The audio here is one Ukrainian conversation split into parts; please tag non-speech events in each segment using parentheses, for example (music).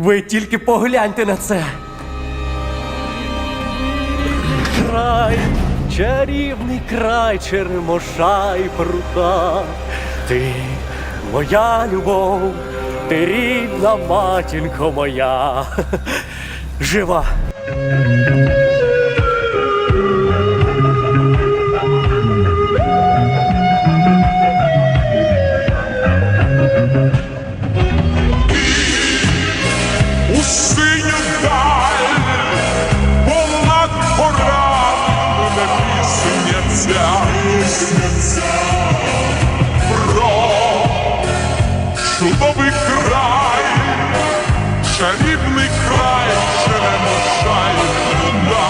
Ви тільки погляньте на це. Край, чарівний край черемоша і прута. Ти моя любов, ти рідна матінко моя. (laughs) Жива. чудовий край, чарівний край, черемошай луна,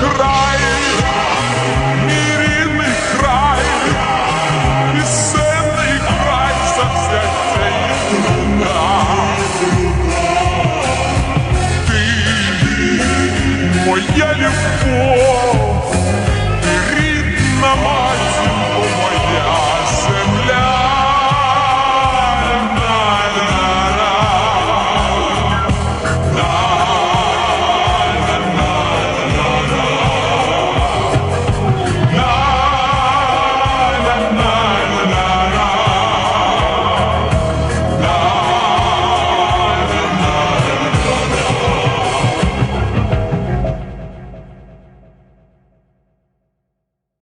край, мій край, пісенний край за серця і луна. Моя любов.